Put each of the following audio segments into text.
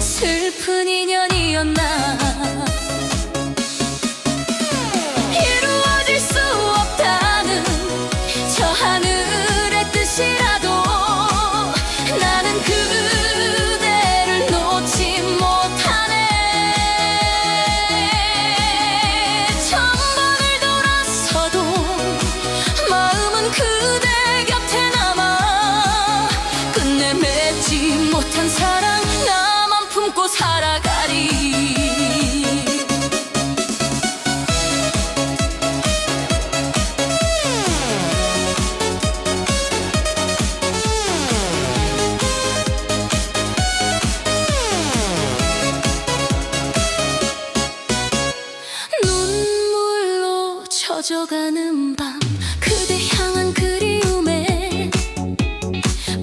슬픈 인연이었나? 젖어가는 밤 그대 향한 그리움에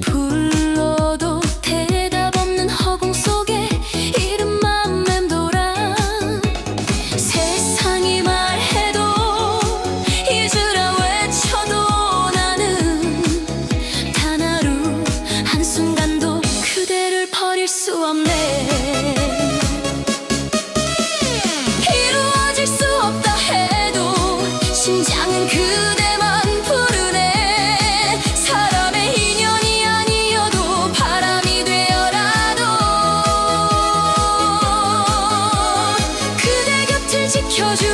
불러도 대답 없는 허공 속에 이름만 맴돌아. 세상이 말해도 잊으라 외쳐도 나는 단 하루 한순간도 그대를 버릴 수 없네 그대만 부르네. 사람의 인연이 아니어도 바람이 되어라도 그대 곁을 지켜줄